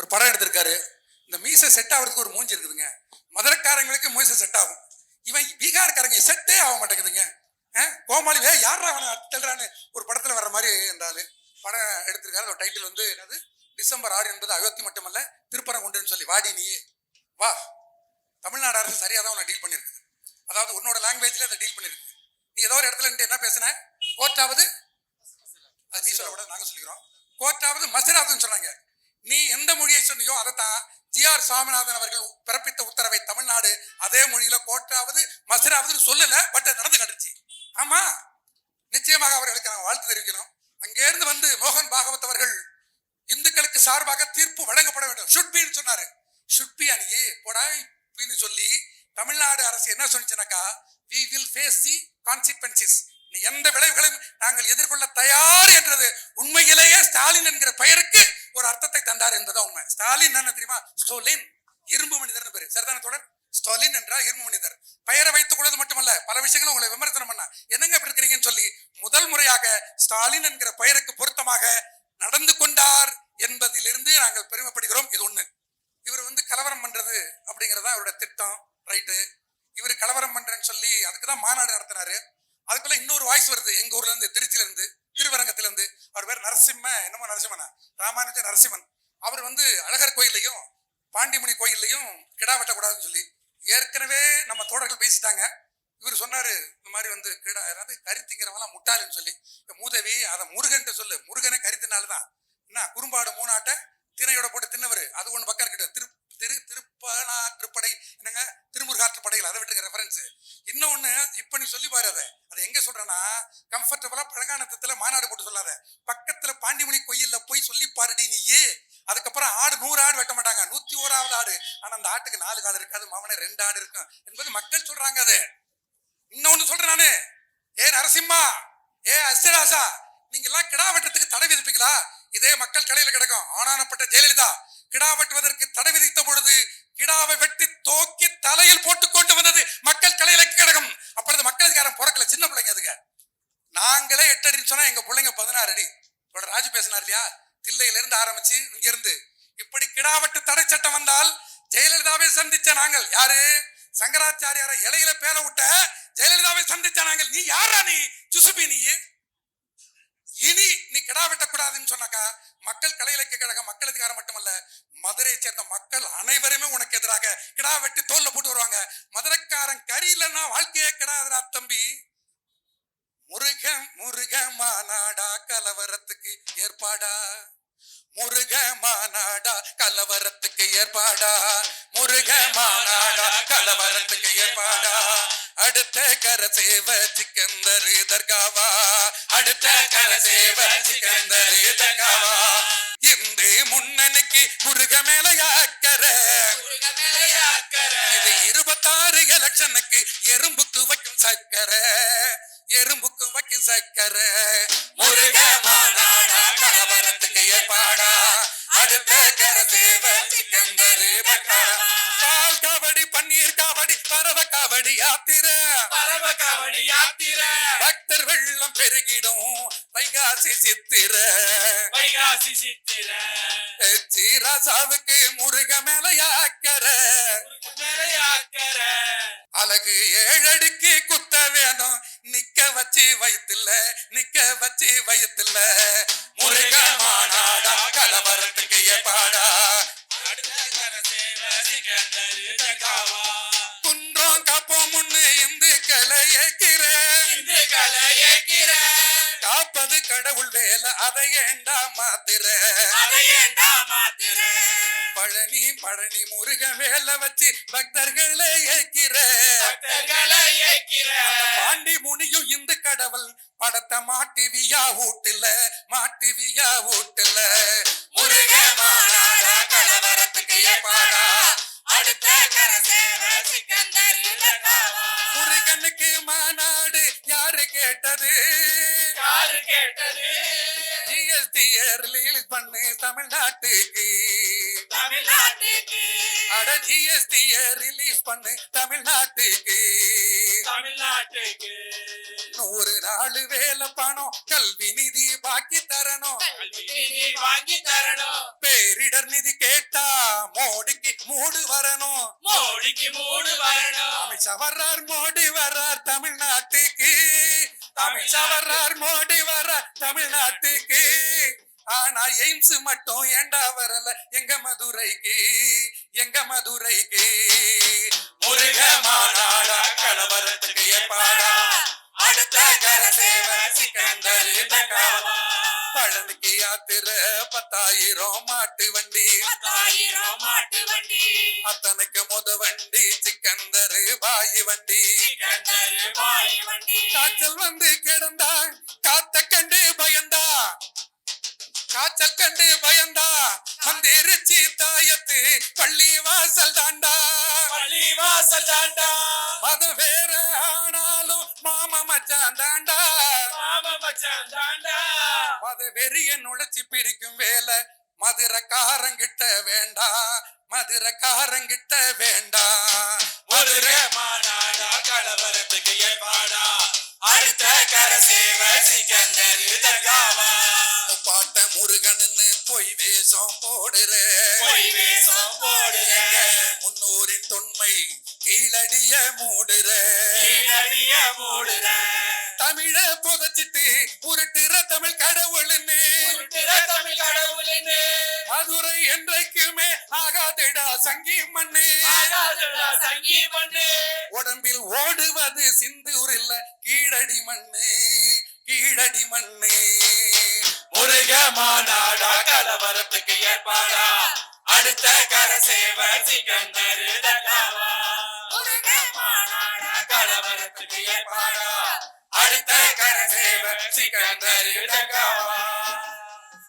ஒரு படம் எடுத்திருக்காரு. இந்த மீசை செட் ஆகிறதுக்கு ஒரு மூஞ்சி இருக்குதுங்க. மதுரக்காரங்களுக்கு மீசை செட் ஆகும். இவன் பீகார்காரங்க செட்டே ஆக மாட்டேங்குதுங்க. கோமாளி வே யாரா அவனை தள்ளுறான்னு? ஒரு படத்தில் வர்ற மாதிரி இருந்தாலும் படம் எடுத்திருக்காரு. அதோட டைட்டில் வந்து என்னது? டிசம்பர் ஆறு என்பது அயோத்தி மட்டுமல்ல திருப்பரங்குன்றன்னு சொல்லி. வாடி நீ வா. தமிழ்நாடு அரசு சரியாக தான் உன்னை டீல் பண்ணியிருக்கு. அதாவது உன்னோட லாங்குவேஜில் அதை டீல் பண்ணியிருக்கு. நீ ஏதோ ஒரு இடத்துல என்ன பேசுன? கோர்ட்டாவது அது நீ சொல்ல நாங்கள் சொல்லிக்கிறோம். கோர்ட்டாவது மசராதுன்னு சொன்னாங்க. நீ எந்த மொழியை சொன்னியோ அதைத்தான் ஜிஆர் சுவாமிநாதன் அவர்கள் பிறப்பித்த உத்தரவை தமிழ்நாடு அதே மொழியில கோட்டாவது மசுராவதுன்னு சொல்லல பட் நடந்து கண்டுச்சு ஆமா. நிச்சயமாக அவர்களுக்கு நாங்கள் வாழ்த்து தெரிவிக்கணும் அங்கேருந்து வந்து மோகன் பாகவத் அவர்கள் இந்துக்களுக்கு சார்பாக தீர்ப்பு வழங்கப்பட வேண்டும். ஷுட்பின்னு சொன்னாரு. ஷுட்பி அணியே பின்னு சொல்லி தமிழ்நாடு அரசு என்ன சொன்னிச்சுனாக்கா we will face the consequences நீ எந்த விளைவுகளையும் நாங்கள் எதிர்கொள்ள தயார் என்றது உண்மையிலேயே ஸ்டாலின் என்கிற பெயருக்கு ஒரு அர்த்தத்தை தந்தார் என்பதான் உண்மை. ஸ்டாலின் என்ன தெரியுமா? ஸ்டோலின். இரும்பு மனிதர்னு பேரு. சரிதான தொடர் ஸ்டாலின் என்றால் இரும்பு மனிதர். பெயரை வைத்துக் கொள்வது மட்டுமல்ல பல விஷயங்களும் உங்களை விமர்சனம் பண்ண. என்னங்க இப்படி இருக்கிறீங்கன்னு சொல்லி முதல் முறையாக ஸ்டாலின் என்கிற பெயருக்கு பொருத்தமாக நடந்து கொண்டார் என்பதிலிருந்து நாங்கள் பெருமைப்படுகிறோம். இது ஒண்ணு. இவர் வந்து கலவரம் பண்றது அப்படிங்கறதா அவரோட திட்டம். ரைட்டு. இவர் கலவரம் பண்றேன்னு சொல்லி அதுக்கு தான் மாநாடு நடத்தினாரு. அதுக்குள்ள இன்னொரு வாய்ஸ் வருது. எங்க ஊர்ல இருந்து திருச்சியில இருந்து. திருவரங்கத்திலிருந்து அவர் பேர் நரசிம்ம என்னமோ நரசிம்மனா? ராமானுஜ நரசிம்மன். அவர் வந்து அழகர் கோயில்லையும் பாண்டிமுனி கோயில்லையும் கிடா வெட்டக்கூடாதுன்னு சொல்லி ஏற்கனவே நம்ம தோழர்கள் பேசிட்டாங்க. இவர் சொன்னார் இந்த மாதிரி வந்து கிடா அதாவது கறி திங்கிறவங்களாம் முட்டாளுன்னு சொல்லி. மூதவி அதை முருகன்ட்டு சொல்லு. முருகனே கறி தின்னால்தான் என்ன குறும்பாடு மூணாட்டை திரையோட போட்டு தின்னவர். அது ஒன்று பக்கம் இருக்கட்டும். திரு திரு திருப்பனா திருப்படை என்னங்க திருமுருகாற்றுப்படையில் அதை விட்டுருக்க ரெஃபரன்ஸ் இன்னொன்று இப்போ நீ சொல்லி பாரு அதை. எங்க சொல்றேன்னா கம்ஃபர்டபுளா பழங்கானத்துல மாநாடு போட்டு சொல்லாத. பக்கத்துல பாண்டிமணி கோயில்ல போய் சொல்லி பாருடி நீயே. அதுக்கப்புறம் ஆடு நூறு ஆடு வெட்ட மாட்டாங்க. நூத்தி ஓராவது ஆடு. ஆனா அந்த ஆட்டுக்கு நாலு கால் இருக்காது மாமனே ரெண்டு ஆடு இருக்கும். என்பது மக்கள் சொல்றாங்க அது. இன்னொன்னு சொல்றேன் நானு. ஏ நரசிம்மா ஏ அஸ்தராசா நீங்க எல்லாம் கிடா வெட்டுறதுக்கு தடை விதிப்பீங்களா? இதே மக்கள் கடையில கிடக்கும். ஆனானப்பட்ட ஜெயலலிதா கிடா வெட்டுவதற்கு தடை விதித்த பொழுது கிடாவை வெட்டி தோக்கி தலையில் போட்டு கொண்டு வந்தது மக்கள் கலையில கழகம் அப்பொழுது மக்கள் அதிகாரம் பிறக்கல. சின்ன பிள்ளைங்க அதுங்க. நாங்களே எட்டு அடின்னு சொன்னா எங்க பிள்ளைங்க பதினாறு அடி. இதோட ராஜு பேசினார் இல்லையா? தில்லையில இருந்து ஆரம்பிச்சு இங்க இருந்து இப்படி கிடாவட்டு தடை சட்டம் வந்தால் ஜெயலலிதாவை சந்திச்ச நாங்கள். யாரு? சங்கராச்சாரியார இலையில பேல விட்ட ஜெயலலிதாவை சந்திச்ச நாங்கள். நீ யாரா நீ? சுசுபி நீ. இனி நீ கிடா வெட்டக்கூடாதுன்னு சொன்னாக்கா மக்கள் கலை இலக்கிய கழகம் மக்கள் அதிகாரம் மட்டுமல்ல மதுரையை சேர்ந்த மக்கள் அனைவருமே உனக்கு எதிராக கிடா வெட்டி தோல்ல போட்டு வருவாங்க. மதுரைக்காரன் கறி இல்லைன்னா வாழ்க்கையே கிடாதுடா தம்பி. முருக முருக மாநாடா கலவரத்துக்கு ஏற்பாடா. முருக மாநாடா கலவரத்துக்கு ஏற்பாடா. முருக மாநாடா கலவரத்துக்கு ஏற்பாடா. அடுத்த கர சேவ சிக்கந்தரு தர்காவா? அடுத்த கர சேவ சிக்கந்தரு தர்காவா? இந்து முன்னணிக்கு முருக மேலையாக்கர இது இருபத்தாறு எலக்ஷனுக்கு எறும்புக்கு வைக்கும் சக்கர. எறும்புக்கு வைக்கும் சக்கர. முருக மாநாடா கலவரத்துக்கு ஏற்பாடா. அடுத்த கர சேவ சிக்கந்தரு காவடி யாத்திரை. பரவ காவடி யாத்திர. பக்தர் வெள்ளம் பெருகிடும். வைகாசி சித்திர. வைகாசி சித்திர. சீராசாவுக்கு முருக மேல நிறையாக்கர அழகு ஏழடிக்கு குத்த வேணும். நிக்க வச்சு வயித்துல நிக்க வச்சு வயித்துல. முருக மாநாடா கலவரத்துக்கு அடுத்த கரசேவ ஏக்கிற காப்பது கடவுள் வேலை அதை ஏண்டா மாத்திர பழனி பழனி முருக வேலை வச்சு பக்தர்களை ஏக்கிற பாண்டி முனியும் இந்து கடவுள் படத்தை மாட்டுவியா ஊட்டுல மாட்டுவியா ஊட்டுல முருக மாநாடா கலவரத்துக்கு ஏற்பாடா? அடுத்த சிக்கந்தரு கேட்டது. யாரு கேட்டது? ஜிஎஸ்டி ரிலீஸ் பண்ணு தமிழ்நாட்டுக்கு. தமிழ்நாட்டுக்கு. அட ஜிஎஸ்டிய ரிலீஸ் பண்ணு தமிழ்நாட்டுக்கு. தமிழ்நாட்டுக்கு. நூறு நாள் வேலை பணம் கல்வி நிதி பாக்கி தரணும். வாங்கி தரணும். பேரிடர் நிதி கேட்டா மோடிக்கு மூடு வரணும். மோடிக்கு மூடு வரணும். அமித்ஷா வர்றார் மோடி வர்றார் தமிழ்நாட்டுக்கு. அமித்ஷா வர்றார் மோடி வர்றார் தமிழ்நாட்டுக்கு. ஆனா எய்ம்ஸ் மட்டும் ஏண்டா வரல? எங்க மதுரைக்கு? எங்க மதுரைக்கு? முருக மாநாடா கலவரத்துக்கு ஏற்பாடா? அடுத்த கரசேவ சிக்கந்தர் காவா பழனிக்கு யாத்திர பத்தாயிரம் மாட்டு வண்டி. பத்தாயிரம் மாட்டு வண்டி. அத்தனைக்கு முத வண்டி சிக்கந்தரு பாய் வண்டி. காய்ச்சல் வந்து கிடந்தா காத்த கண்டு பயந்தா. காய்ச்சல் கண்டு பயந்தா வந்திருச்சி தாயத்து பள்ளி வாசல் தாண்டா. பள்ளி வாசல் தாண்டா. மத வேற ஆனாலும் மாம மச்சான் தாண்டா. மாம மச்சான் தாண்டா. மத வெறிய நுழைச்சி பிரிக்கும் வேலை. மதுரக்காரங்கிட்ட வேண்டாம் மதுரக்காரங்கிட்ட வேண்டாம் மதுரை மாநாடா கலவரத்துக்கு ஏற்பாடா. அடுத்த கரசேவ சிக்கந்தரு தக்காவா பாட்ட முருகன்னு பொய் வேஷம் போடுற. பொய் வேஷம் போடுற. முன்னோரின் தொன்மை கீழடிய மூடுற. கீழடிய மூடுற. தமிழ புதைச்சிட்டு உருட்டுற தமிழ் கடவுள்னு தமிழ் மதுரை என்றைக்குமே ஆகாதுடா சங்கி மண்ணு. சங்கி பண்ணு உடம்பில் ஓடுவது சிந்தூர் இல்ல கீழடி மண்ணு. கீழடி மண்ணு. முருக மாநாடா கலவரத்துக்கு ஏற்பாடா. அடுத்த கரசேவ சிக்கந்தரு மாநாடா கலவரத்துக்கு ஏற்பாடா. அடுத்த கரசேவ சிக்கந்தரு தக்காவா